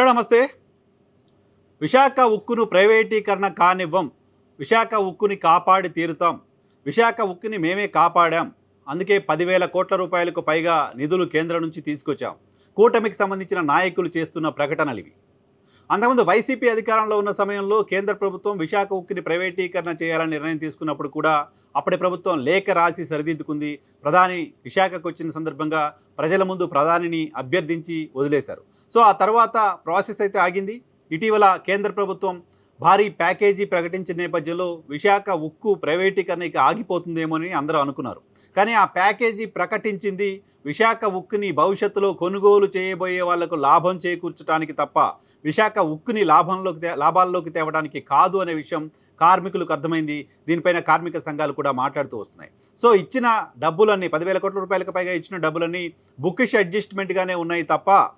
Hello నమస్తే. విశాఖ ఉక్కును ప్రైవేటీకరణ కానివ్వం విశాఖ ఉక్కుని కాపాడి తీరుతాం. విశాఖ ఉక్కుని మేమే కాపాడాం. అందుకే పదివేల కోట్ల రూపాయలకు పైగా నిధులు కేంద్రం నుంచి తీసుకొచ్చాం. కూటమికి సంబంధించిన నాయకులు చేస్తున్న ప్రకటనలు ఇవి. అంతకుముందు వైసీపీ అధికారంలో ఉన్న సమయంలో కేంద్ర ప్రభుత్వం విశాఖ ఉక్కిని ప్రైవేటీకరణ చేయాలని నిర్ణయం తీసుకున్నప్పుడు కూడా అప్పటి ప్రభుత్వం లేఖ రాసి సరిదిద్దుకుంది. ప్రధాని విశాఖకు వచ్చిన సందర్భంగా ప్రజల ముందు ప్రధానిని అభ్యర్థించి వదిలేశారు. సో ఆ తర్వాత ప్రాసెస్ అయితే ఆగింది. ఇటీవల కేంద్ర ప్రభుత్వం భారీ ప్యాకేజీ ప్రకటించిన నేపథ్యంలో విశాఖ ఉక్కు ప్రైవేటీకరణ ఇక ఆగిపోతుందేమో అని అందరూ అనుకున్నారు. కానీ ఆ ప్యాకేజీ ప్రకటించింది విశాఖ ఉక్కుని భవిష్యత్తులో కొనుగోలు చేయబోయే వాళ్ళకు లాభం చేకూర్చడానికి తప్ప విశాఖ ఉక్కుని లాభంలోకి తే- లాభాల్లోకి తేవడానికి కాదు అనే విషయం కార్మికులకు అర్థమైంది. దీనిపైన కార్మిక సంఘాలు కూడా మాట్లాడుతూ వస్తున్నాయి. సో ఇచ్చిన డబ్బులన్నీ పదివేల కోట్ల రూపాయలకు పైగా ఇచ్చిన డబ్బులన్నీ బుకిష్ అడ్జస్ట్మెంట్గానే ఉన్నాయి తప్ప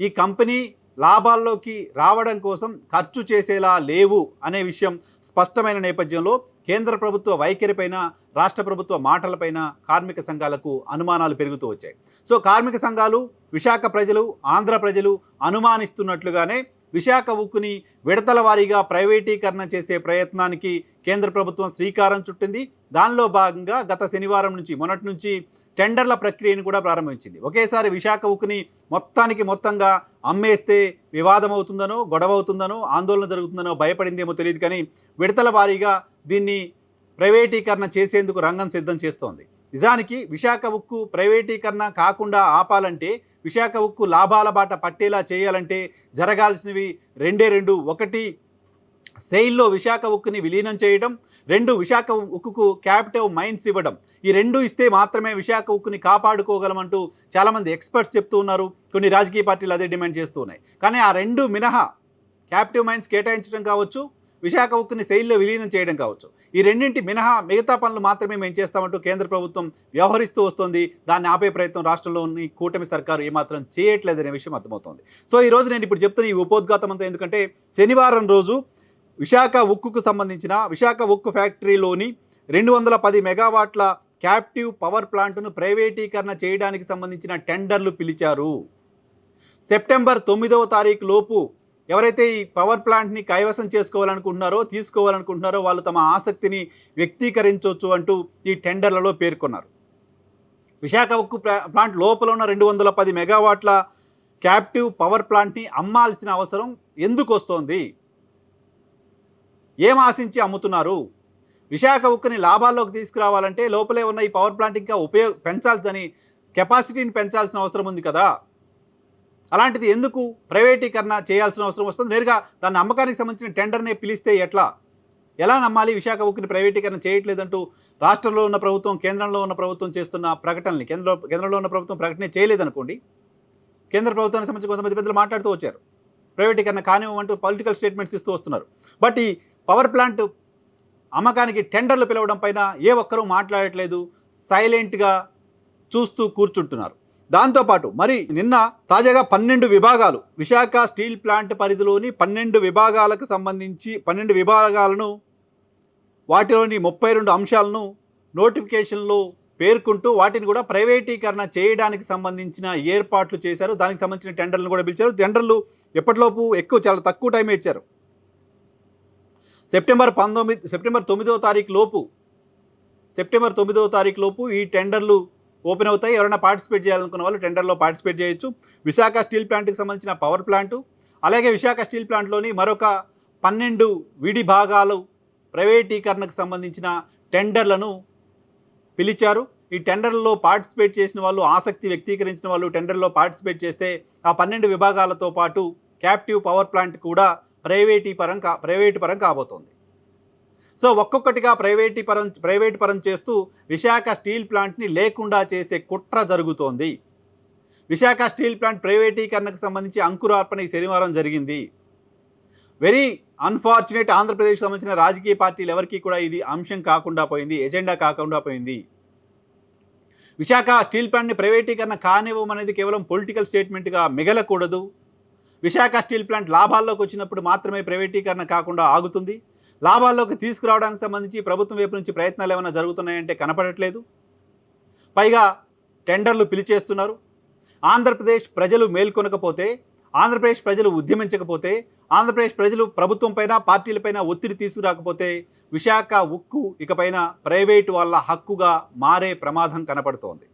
ఈ కంపెనీ లాభాల్లోకి రావడం కోసం ఖర్చు చేసేలా లేవు అనే విషయం స్పష్టమైన నేపథ్యంలో కేంద్ర ప్రభుత్వ వైఖరిపైన రాష్ట్ర ప్రభుత్వ మాటలపైన కార్మిక సంఘాలకు అనుమానాలు పెరుగుతూ వచ్చాయి. సో కార్మిక సంఘాలు విశాఖ ప్రజలు ఆంధ్ర ప్రజలు అనుమానిస్తున్నట్లుగానే విశాఖ ఉక్కుని విడతల వారీగా ప్రైవేటీకరణ చేసే ప్రయత్నానికి కేంద్ర ప్రభుత్వం శ్రీకారం చుట్టింది. దానిలో భాగంగా గత శనివారం నుంచి మొన్నటి నుంచి టెండర్ల ప్రక్రియను కూడా ప్రారంభించింది. ఒకేసారి విశాఖ ఉక్కుని మొత్తానికి మొత్తంగా అమ్మేస్తే వివాదం అవుతుందనో గొడవ అవుతుందనో ఆందోళన జరుగుతుందనో భయపడిందేమో తెలియదు కానీ విడతల వారీగా దీన్ని ప్రైవేటీకరణ చేసేందుకు రంగం సిద్ధం చేస్తోంది. నిజానికి విశాఖ ఉక్కు ప్రైవేటీకరణ కాకుండా ఆపాలంటే విశాఖ ఉక్కు లాభాల బాట పట్టేలా చేయాలంటే జరగాల్సినవి రెండే రెండు. ఒకటి సెయిల్లో విశాఖ ఉక్కుని విలీనం చేయడం రెండు విశాఖ ఉక్కుకు క్యాపిటల్ మైన్స్ ఇవ్వడం. ఈ రెండు ఇస్తే మాత్రమే విశాఖ ఉక్కుని కాపాడుకోగలమంటూ చాలామంది ఎక్స్పర్ట్స్ చెప్తూ ఉన్నారు. కొన్ని రాజకీయ పార్టీలు అదే డిమాండ్ చేస్తూ ఉన్నాయి. కానీ ఆ రెండు మినహా క్యాపిటివ్ మైన్స్ కేటాయించడం కావచ్చు విశాఖ ఉక్కుని సెయిల్లో విలీనం చేయడం కావచ్చు. ఈ రెండింటి మినహా మిగతా పనులు మాత్రమే మేము చేస్తామంటూ కేంద్ర ప్రభుత్వం వ్యవహరిస్తూ వస్తుంది. దాన్ని ఆపే ప్రయత్నం రాష్ట్రంలోని కూటమి సర్కారు ఏమాత్రం చేయట్లేదనే విషయం అర్థమవుతోంది. సో ఈ రోజు నేను ఇప్పుడు చెప్తున్న ఈ ఉపోద్ఘాతం అంతా ఎందుకంటే శనివారం రోజు విశాఖ ఉక్కుకు సంబంధించిన విశాఖ ఉక్కు ఫ్యాక్టరీలోని రెండు వందల పది మెగావాట్ల క్యాప్టివ్ పవర్ ప్లాంట్ను ప్రైవేటీకరణ చేయడానికి సంబంధించిన టెండర్లు పిలిచారు. సెప్టెంబర్ తొమ్మిదవ తారీఖు లోపు ఎవరైతే ఈ పవర్ ప్లాంట్ని కైవసం చేసుకోవాలనుకుంటున్నారో తీసుకోవాలనుకుంటున్నారో వాళ్ళు తమ ఆసక్తిని వ్యక్తీకరించవచ్చు అంటూ ఈ టెండర్లలో పేర్కొన్నారు. విశాఖ ఉక్కు ప్లా- ప్లాంట్ లోపల ఉన్న రెండు వందల పది మెగావాట్ల క్యాప్టివ్ పవర్ ప్లాంట్ని అమ్మాల్సిన అవసరం ఎందుకు వస్తోంది? ఏం ఆశించి అమ్ముతున్నారు? విశాఖ ఉక్కుని లాభాల్లోకి తీసుకురావాలంటే లోపలే ఉన్న ఈ పవర్ ప్లాంట్ ఇంకా ఉపయోగ పెంచాల్సిందని కెపాసిటీని పెంచాల్సిన అవసరం ఉంది కదా? అలాంటిది ఎందుకు? ప్రైవేటీకరణ చేయాల్సిన అవసరం వస్తుంది. నేరుగా దాన్ని అమ్మకానికి సంబంధించిన టెండర్నే పిలిస్తే ఎట్లా? ఎలా నమ్మాలి విశాఖ ఉక్కుని ప్రైవేటీకరణ చేయట్లేదంటూ రాష్ట్రంలో ఉన్న ప్రభుత్వం కేంద్రంలో ఉన్న ప్రభుత్వం చేస్తున్న ప్రకటనని కేంద్రంలో కేంద్రంలో ఉన్న ప్రభుత్వం ప్రకటన చేయలేదనుకోండి కేంద్ర ప్రభుత్వానికి సంబంధించి కొంతమంది పెద్దలు మాట్లాడుతూ వచ్చారు. ప్రైవేటీకరణ కానివ్వమంటూ పొలిటికల్ స్టేట్మెంట్స్ ఇస్తూ వస్తున్నారు. బట్ ఈ పవర్ ప్లాంట్ అమ్మకానికి టెండర్లు పిలవడం పైన ఏ ఒక్కరూ మాట్లాడట్లేదు. సైలెంట్గా చూస్తూ కూర్చుంటున్నారు. దాంతోపాటు మరి నిన్న తాజాగా పన్నెండు విభాగాలు విశాఖ స్టీల్ ప్లాంట్ పరిధిలోని పన్నెండు విభాగాలకు సంబంధించి పన్నెండు విభాగాలను వాటిలోని ముప్పై రెండు అంశాలను నోటిఫికేషన్లో పేర్కొంటూ వాటిని కూడా ప్రైవేటీకరణ చేయడానికి సంబంధించిన ఏర్పాట్లు చేశారు. దానికి సంబంధించిన టెండర్లను కూడా పిలిచారు. టెండర్లు ఎప్పటిలోపు ఎక్కువ చాలా తక్కువ టైం ఇచ్చారు. సెప్టెంబర్ పంతొమ్మిది సెప్టెంబర్ తొమ్మిదవ తారీఖు లోపు సెప్టెంబర్ తొమ్మిదవ తారీఖు లోపు ఈ టెండర్లు ఓపెన్ అవుతాయి. ఎవరైనా పార్టిసిపేట్ చేయాలనుకున్న వాళ్ళు టెండర్లో పార్టిసిపేట్ చేయొచ్చు. విశాఖ స్టీల్ ప్లాంట్కి సంబంధించిన పవర్ ప్లాంటు అలాగే విశాఖ స్టీల్ ప్లాంట్లోని మరొక పన్నెండు విడి భాగాలు ప్రైవేటీకరణకు సంబంధించిన టెండర్లను పిలిచారు. ఈ టెండర్లో పార్టిసిపేట్ చేసిన వాళ్ళు ఆసక్తి వ్యక్తీకరించిన వాళ్ళు టెండర్లో పార్టిసిపేట్ చేస్తే ఆ పన్నెండు విభాగాలతో పాటు క్యాప్టివ్ పవర్ ప్లాంట్ కూడా ప్రైవేటీ పరం కా ప్రైవేటు పరం కాబోతోంది. సో ఒక్కొక్కటిగా ప్రైవేటీ పరం ప్రైవేట్ పరం చేస్తూ విశాఖ స్టీల్ ప్లాంట్ని లేకుండా చేసే కుట్ర జరుగుతోంది. విశాఖ స్టీల్ ప్లాంట్ ప్రైవేటీకరణకు సంబంధించి అంకురార్పణ ఈ శనివారం జరిగింది. వెరీ అన్ఫార్చునేట్ ఆంధ్రప్రదేశ్ సంబంధించిన రాజకీయ పార్టీలు ఎవరికి కూడా ఇది అంశం కాకుండా పోయింది ఎజెండా కాకుండా పోయింది. విశాఖ స్టీల్ ప్లాంట్ని ప్రైవేటీకరణ కానివ్వమనేది కేవలం పొలిటికల్ స్టేట్మెంట్గా మిగలకూడదు. విశాఖ స్టీల్ ప్లాంట్ లాభాల్లోకి వచ్చినప్పుడు మాత్రమే ప్రైవేటీకరణ కాకుండా ఆగుతుంది. లాభాల్లోకి తీసుకురావడానికి సంబంధించి ప్రభుత్వం వైపు నుంచి ప్రయత్నాలు ఏమైనా జరుగుతున్నాయంటే కనపడట్లేదు. పైగా టెండర్లు పిలిచేస్తున్నారు. ఆంధ్రప్రదేశ్ ప్రజలు మేల్కొనకపోతే ఆంధ్రప్రదేశ్ ప్రజలు ఉద్యమించకపోతే ఆంధ్రప్రదేశ్ ప్రజలు ప్రభుత్వం పైన పార్టీలపైన ఒత్తిడి తీసుకురాకపోతే విశాఖ ఉక్కు ఇకపైన ప్రైవేటు వాళ్ళ హక్కుగా మారే ప్రమాదం కనపడుతోంది.